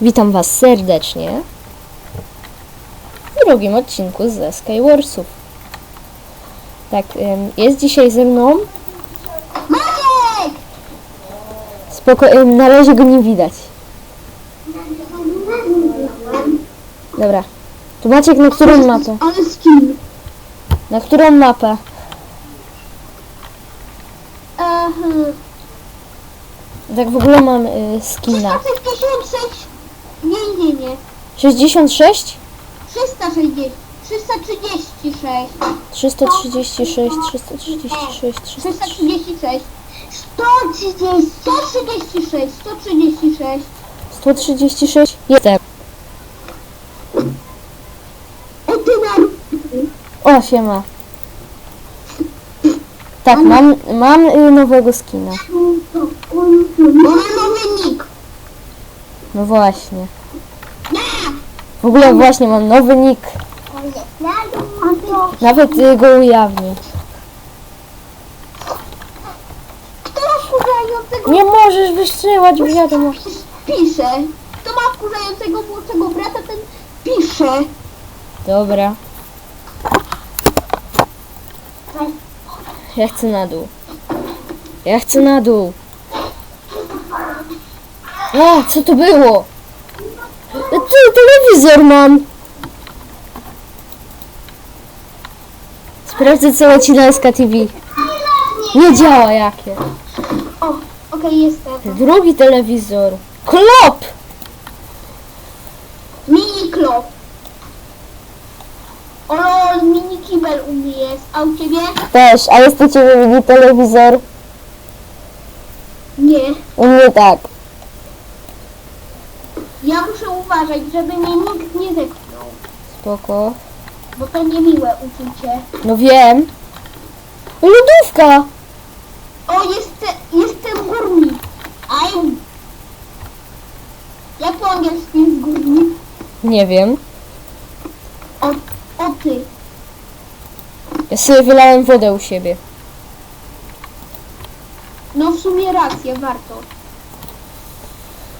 Witam Was serdecznie w drugim odcinku ze Skywarsów. Tak, jest dzisiaj ze mną. Maciek! Spoko, na razie go nie widać. Dobra. To Maciek, na którą mapę? Ale z kim? Na którą mapę? Aha. Tak w ogóle mam y, skina. 356. Nie, nie, nie. 66? 360. 336. 336, 336, 336. 336. 130. 136. 136. 136? Jestem. O ty na... O, siema. Tak, mam, mam y, nowego skina. Mamy nowy nick. No właśnie. W ogóle właśnie mam nowy nick. Nawet y, go ujawnię. Kto ma wkurzającego... Nie możesz wystrzelać wiadomo. Pisze. Kto ma wkurzającego młodszego brata, ten pisze. Dobra. Ja chcę na dół. Ja chcę na dół. O, co to było? Ty, telewizor mam. Sprawdzę co leci na SKTV. Nie działa jakie. O, okej, jestem. Drugi telewizor. Klop! Mini klop. O lol, mini kibel u mnie jest. A u ciebie? Też, a jest u ciebie mini telewizor? Nie. U mnie tak. Ja muszę uważać, żeby mnie nikt nie zepchnął. Spoko. Bo to niemiłe uczucie. No wiem. Lodówka! O, jestem, jestem górnik. I'm... Jak po angielsku jest górnik? Nie wiem. O, o ty. Ja sobie wylałem wodę u siebie. No w sumie rację, warto.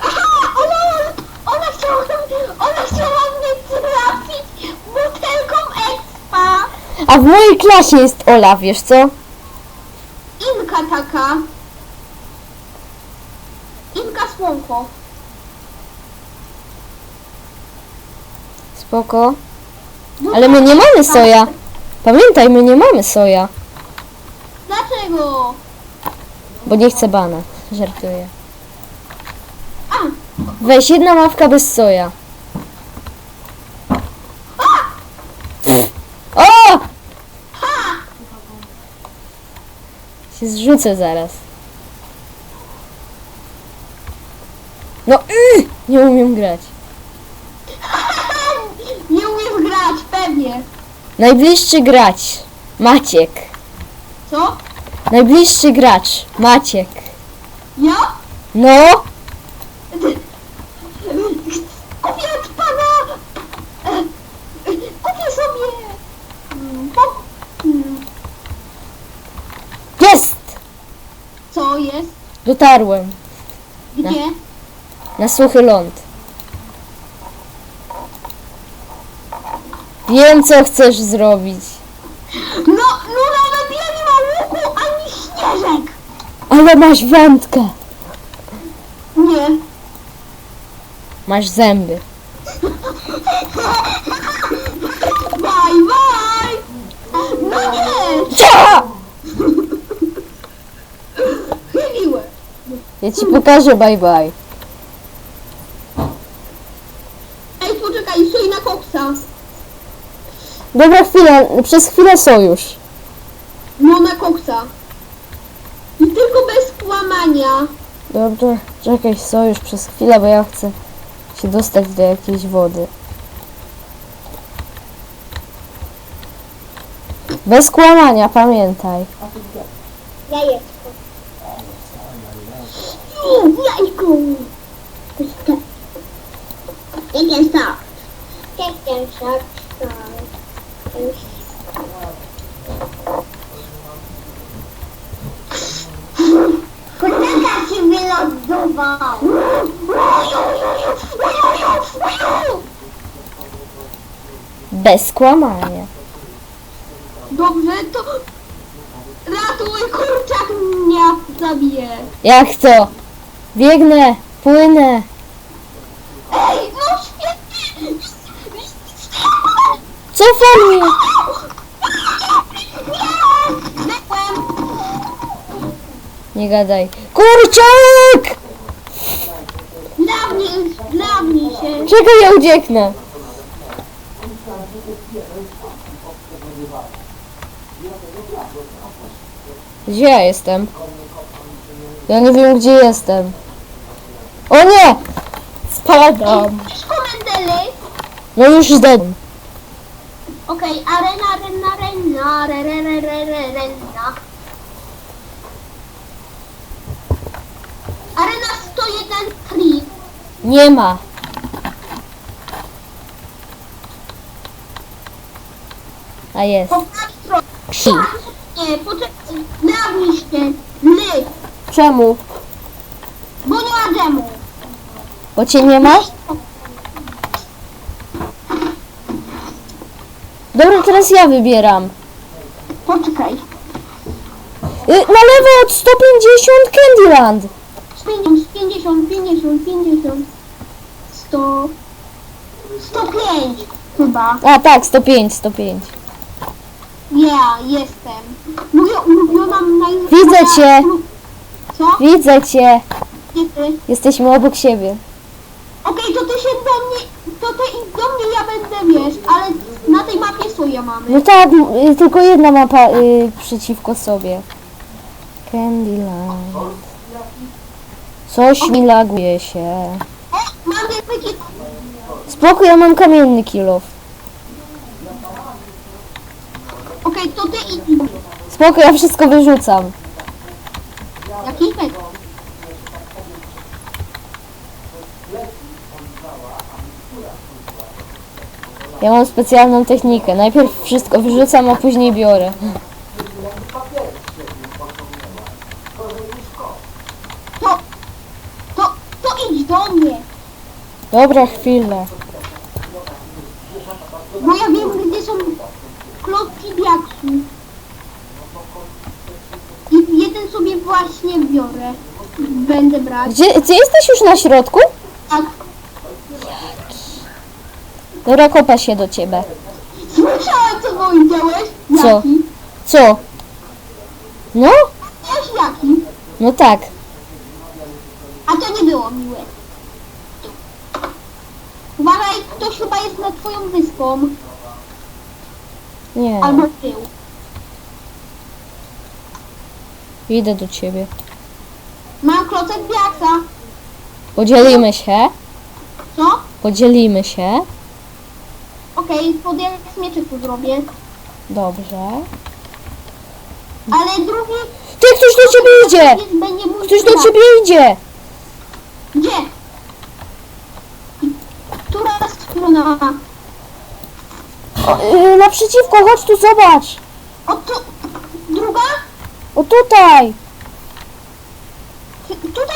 Aha, o lol! Ona chciała, ona chciała mnie trafić butelką expa. A w mojej klasie jest Ola, wiesz co? Inka taka. Inka słonko. Spoko. Ale my nie mamy soja. Pamiętaj, my nie mamy soja. Dlaczego? Bo nie chcę bana. Żartuję. A, Weź jedna mawka bez soja. O! ha! Się zrzucę zaraz. No, y, nie umiem grać. Nie umiesz grać, pewnie. Najbliższy gracz. Maciek. Co? Najbliższy gracz. Maciek. Ja? No, Kupię od pana! e, Kupię sobie! mm, po- mm, jest! Co jest? Dotarłem. Gdzie? Na suchy ląd. Wiem, co chcesz zrobić. No, no nawet ja nie mam łuku ani śnieżek! Ale masz wędkę. Nie. Masz zęby. Bye, bye! No nie! Cia! Chyliłe. Ja ci pokażę bye bye. Ej, poczekaj, stój na koksa. Dobra chwilę, przez chwilę sojusz. No na koksa. I tylko bez kłamania. Dobrze, czekaj sojusz przez chwilę, bo ja chcę się dostać do jakiejś wody. Bez kłamania, pamiętaj. Jajeczko. Jajko. Chicken stock. Chicken stock. Kolega się wylądował. Bez kłamania. Dobrze, to... Ratuj, kurczak mnie zabije. Jak to? Biegnę, płynę. Ej, no świetnie! Cofaj mnie! Nie gadaj. Kurczak! Dla mnie się. Czekaj, ja ucieknę. Gdzie ja jestem? Ja nie wiem, gdzie jestem. O nie! Spadam. Chcesz komendele? No już zdedłem. Okej, arena, arena, arena, re, re, re, re, re, arena. Arena 101 3. Nie ma. A jest. Po prawej stronie. Krzy. Nie, poczekaj. Nagnij się. Ly. Czemu? Bo nie ma dżemu. Bo cię nie ma? Dobra, teraz ja wybieram. Poczekaj. Y, Na lewo od 150 Candyland. Z 50, 50, 50, 50. 100. 105 chyba. A tak, 105, 105. Ja jestem. Naj... Widzę cię. Co? Widzę cię. Gdzie ty? Jesteśmy obok siebie. Okej, to ty się do mnie, to ty idź do mnie, ja będę, wiesz, ale na tej mapie swoje mamy. No tak, y, tylko jedna mapa y, przeciwko sobie. Candyland. Coś mi laguje się. O, mam wielki... Spoko, ja mam kamienny kilof. Okej, to ty idź do mnie. Spoko, ja wszystko wyrzucam. Jaki? Ja mam specjalną technikę. Najpierw wszystko wyrzucam, a później biorę. To, to, to idź do mnie, Dobra, chwilę. bo ja wiem, gdzie są klocki diaksu. I jeden sobie właśnie biorę. Będę brać. Gdzie, ty jesteś już na środku? Tak. Dobra, kopa się do ciebie. Słyszałem, co powiedziałeś. Co? Jaki? Co? No? Wiesz jaki? No tak. A to nie było miłe. Uważaj, ktoś chyba jest nad twoją wyspą. Nie. Albo tył. Idę do ciebie. Mam klocek diaksa. Podzielimy się. Co? Podzielimy się. Okej, pod jak mieczyku zrobię. Dobrze. Ale drugi Ty, ktoś do ciebie idzie! jest, będzie mój Ktoś do brat. ciebie idzie! Gdzie? Która strona? O, yy, naprzeciwko, chodź tu, zobacz! O tu... Druga? O tutaj! Ty- Tutaj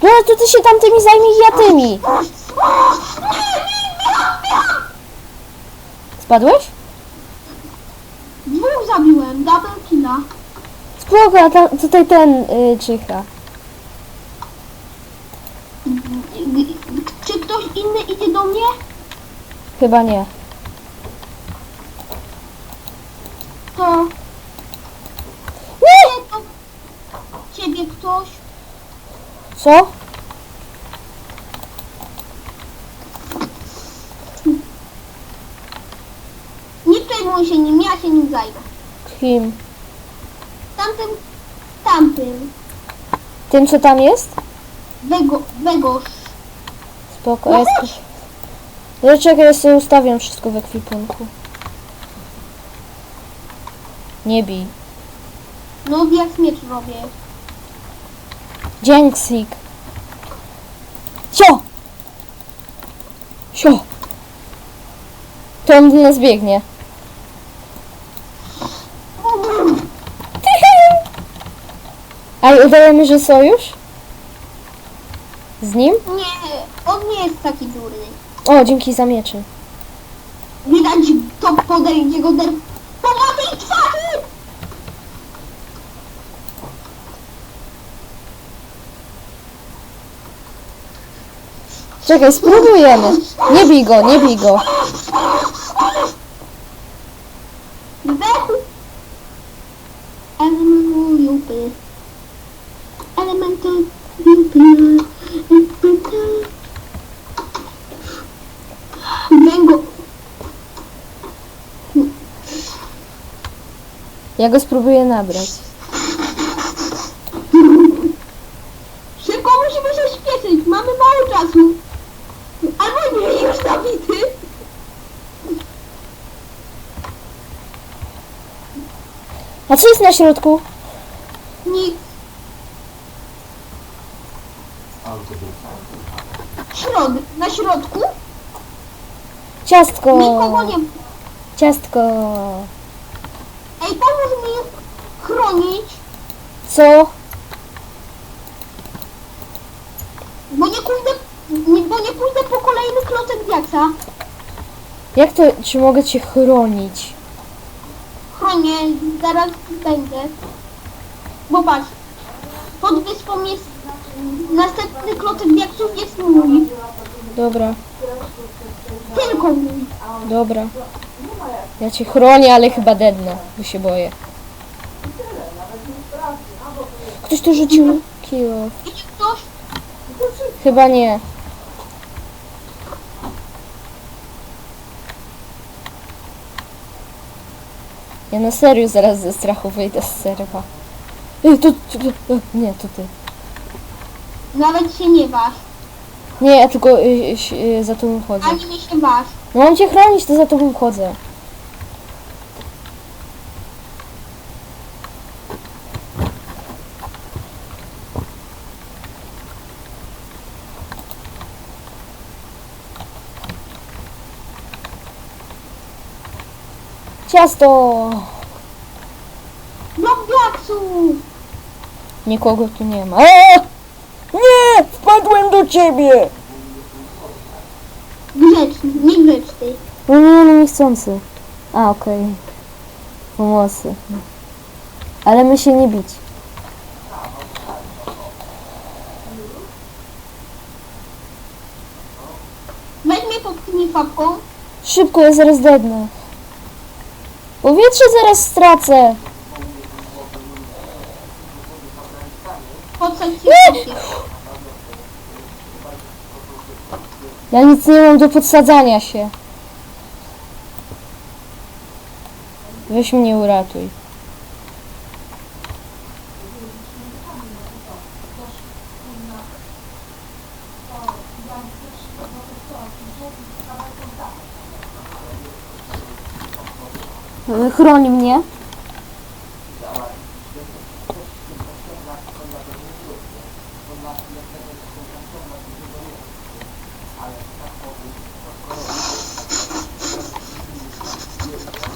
to ty się tamtymi zajmij, ja tymi. Spadłeś? Dwóch zabiłem, double killa. Spoko, a ta, tutaj ten yy, czyha. Czy ktoś inny idzie do mnie? Chyba nie. To... Nie! Nie, to... Ciebie ktoś... Co? Nie przejmuj się nim, ja się nim zajmę. Kim? Tamtym... Tamtym. Tym, co tam jest? Wego... Wegosz. Spoko, No. Dobra, czekaj, ja sobie ustawiam wszystko w ekwipunku. Nie bij. No jak miecz robię. Dzięksik. Sio! Sio! To on do nas biegnie. A i udajemy, że sojusz? Z nim? Nie, on nie jest taki durny. O, dzięki za mieczy. Widać, to podejdzie go der... Pomocy i twarzy! Czekaj, spróbujemy. Nie bij go, nie bij go. Ja go spróbuję nabrać. Szybko musimy się śpieszyć. Mamy mało czasu. Albo nie, już zabity. A co jest na środku? Nic. Środ... Na środku Ciastko! nikogo nie... Ciastko! Ej, pomóż mi chronić, Co? bo nie pójdę... Nie, bo nie pójdę po kolejny klocek diaksa. Jak to, czy mogę cię chronić? Chronię, zaraz będę. Bo patrz, pod wyspą jest... Następny klocek diaksów jest mój. Dobra, Tylko mój. dobra. Ja cię chronię, ale chyba dednę, bo się boję. Ktoś tu rzucił kilo. Ktoś? Chyba nie. Ja na serio zaraz ze strachu wyjdę z serwa. Ej, to, to, to, nie, to ty. Nawet się nie waż. Nie, ja tylko y, y, y, za tobą chodzę. Ani mi się waż. No mam cię chronić, to za tobą chodzę. Ciasto! Blok diaksów! Nikogo tu nie ma. Eee! Nie! Wpadłem do ciebie! Grzeczny, niegrzeczny. No nie, no niechcący. A, okej. Pomocy. Ale my się nie bić. Weź mnie popchnij fabką. Szybko, ja zaraz dednę. Powietrze zaraz stracę. Ja nic nie mam do podsadzania się. Weź mnie uratuj. Chroni mnie.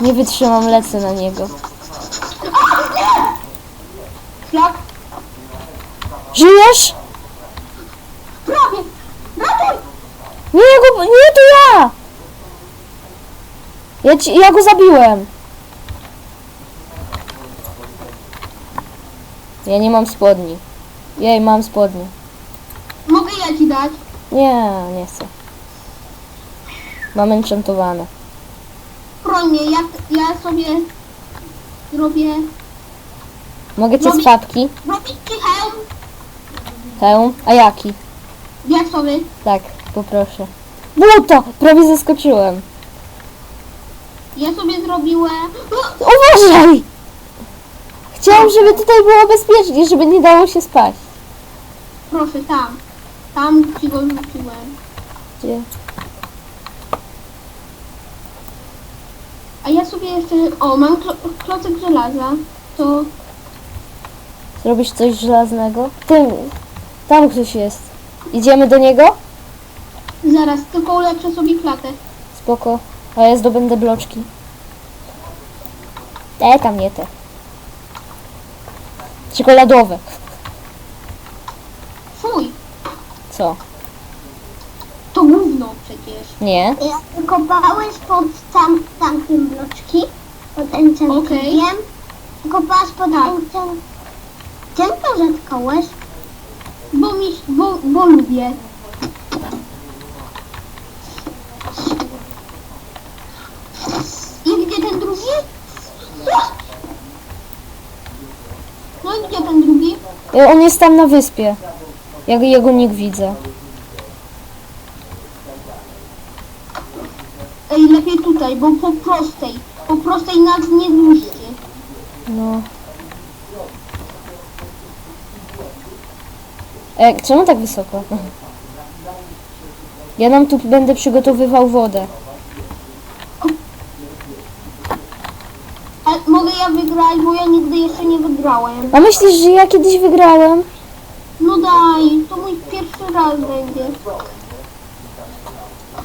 Nie wytrzymam, lecę na niego. Szlak. Żyjesz? Prawie. Ratuj! Nie, go, nie, to ja! Ja, ci, ja go zabiłem. Ja nie mam spodni. Jej, mam spodnie. Mogę ja ci dać? Nie, nie chcę. Mam enchantowane. Mnie, ja, ja sobie zrobię... Mogę cię z Robi- papki? Robić ci hełm Hełm? A jaki? diaksowy. Tak, poproszę. Buta! Prawie zaskoczyłem. Ja sobie zrobiłem... O! Uważaj! Chciałam, żeby tutaj było bezpiecznie, żeby nie dało się spać. Proszę, tam. Tam ci go rzuciłem. Gdzie? A ja sobie jeszcze... O, mam klo, klocek żelaza. To... Zrobisz coś żelaznego? Tym. Tam ktoś jest. Idziemy do niego? Zaraz, tylko ulepszę sobie klatę. Spoko. A ja zdobędę bloczki. Te tam nie te. Czekoladowe. Fuj. Co? to gówno przecież. Nie. Kopałeś pod tam, tamtym bloczki, pod enchantiem. Kopałeś pod enchant... Czym to zatkałeś? Bo mi, bo, bo lubię. I gdzie ten drugi? No i gdzie ten drugi? Y, On jest tam na wyspie. Ja go- jego nick widzę. Ej, lepiej tutaj, bo po prostej. Po prostej nas nie duście. No. E, czemu tak wysoko? Ja nam tu będę przygotowywał wodę. A mogę ja wygrać, bo ja nigdy jeszcze nie wygrałem. A myślisz, że ja kiedyś wygrałem? No daj, to mój pierwszy raz będzie.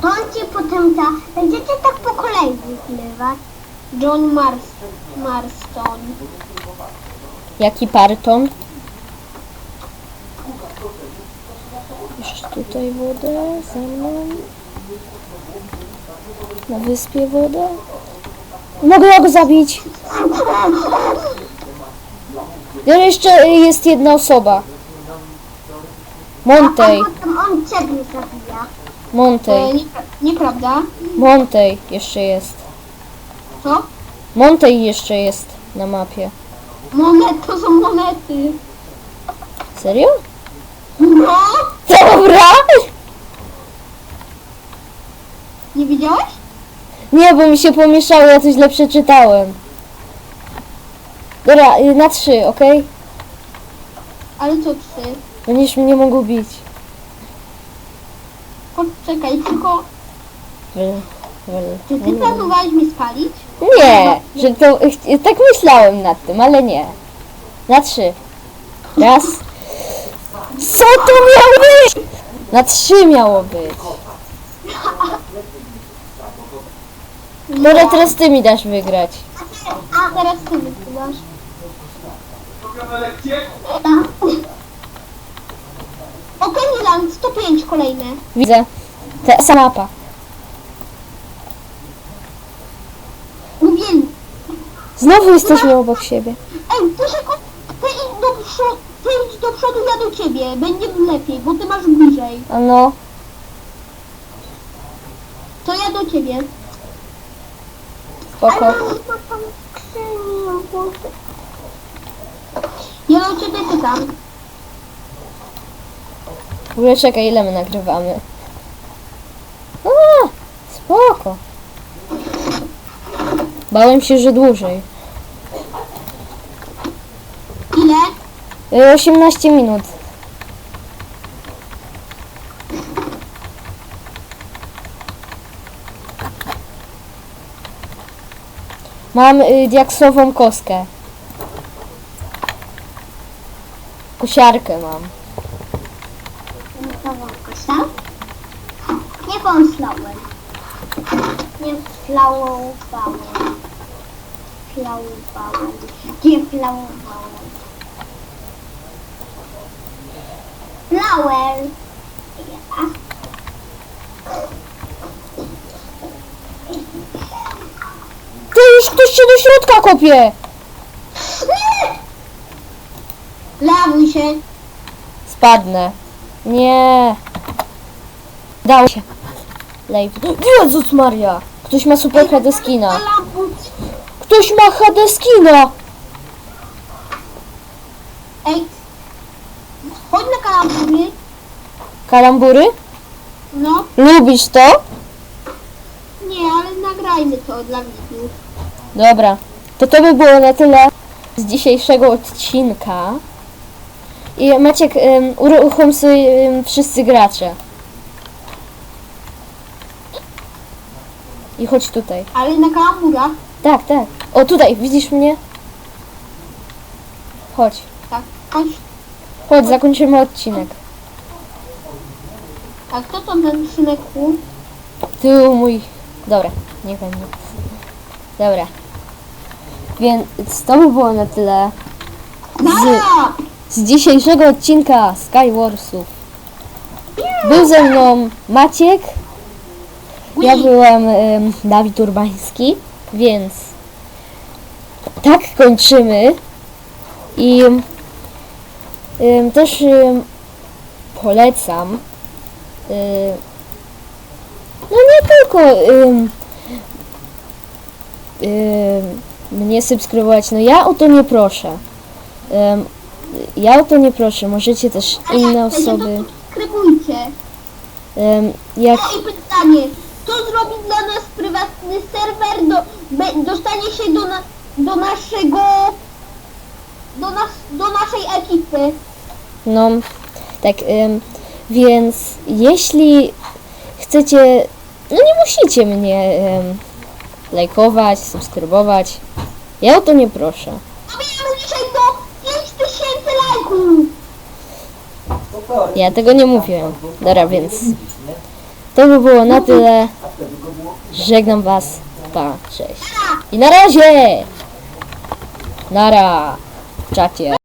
On ci potem ta... Będziecie tak po kolei wykrywać. John Mars... Marston. Jaki parton? Jeszcze tutaj wodę ze mną. Na wyspie wodę. Mogę go zabić. No jeszcze jest jedna osoba. Montej, on ciebie zabija. Montej, nie, nieprawda? Montej jeszcze jest. Co? Montej jeszcze jest na mapie. Monet to są monety. Serio? No! Dobra! Nie widziałeś? Nie, bo mi się pomieszało, ja coś źle przeczytałem. Dobra, y, na trzy, okej? Ale co trzy? Będziesz mnie mógł bić. Poczekaj, tylko... Wel, wel. Czy ty planowałeś mnie spalić? Nie, że to, ch- tak myślałem nad tym, ale nie. Na trzy. Raz. Co to miało być? Na trzy miało być. Dobra, teraz ty mi dasz wygrać. A teraz ty wypływasz. Okej, Milan, 105 kolejne. Widzę. Ta sama mapa. Uwielbiam. Znowu jesteśmy obok siebie. Ej, ty się ty idź do przodu, ty idź do przodu, ja do ciebie. Będzie lepiej, bo ty masz bliżej. A no. To ja do ciebie. Spoko. Ja do ciebie pytam. W ogóle czekaj, ile my nagrywamy? A, spoko. Bałem się, że dłużej. Ile? Y, 18 minut. Mam y, diaksową kostkę. Kosiarkę mam. Nie pomyślałem. Nie flałowałem. Flałowałem. Nie flałowałem. Flower. Ja. Ktoś się do środka kopie! Lawuj się. Spadnę. Nie. Dało się. Lej. Jezus Maria! Ktoś ma super HD skina. Ktoś ma HD skina! Ej. Chodź na kalambury. Kalambury? No. Lubisz to? Nie, ale nagrajmy to dla widzów. Dobra. To to by było na tyle z dzisiejszego odcinka. I Maciek, um, uruchom sobie ym, wszyscy gracze. I chodź tutaj. Ale na kalamburach. Tak, tak. O, tutaj, widzisz mnie? Chodź. Tak. Chodź. Chodź, zakończymy odcinek. A kto to ten syneku? Tu mój... Dobra, nie będzie. Dobra. Więc to by było na tyle Nara! z dzisiejszego odcinka Skywarsów. Był ze mną Maciek, ja byłem em, Dawid Urbański, więc tak kończymy i em, też em, polecam no nie tylko em, em, mnie subskrybować, no ja o to nie proszę. Em, ja o to nie proszę, możecie też A inne jak chcecie, osoby. to subskrybujcie. em, jak No i pytanie, kto zrobi dla nas prywatny serwer, do, be, dostanie się do, na, do naszego, do, nas, do naszej ekipy. No, tak, ym, więc jeśli chcecie, no nie musicie mnie ym, lajkować, subskrybować. Ja o to nie proszę. Dobijamy dzisiaj do 5000 lajków. Ja tego nie mówiłem. Dobra, więc to by było na tyle. Żegnam was. Pa, cześć. I na razie! Nara! W czacie.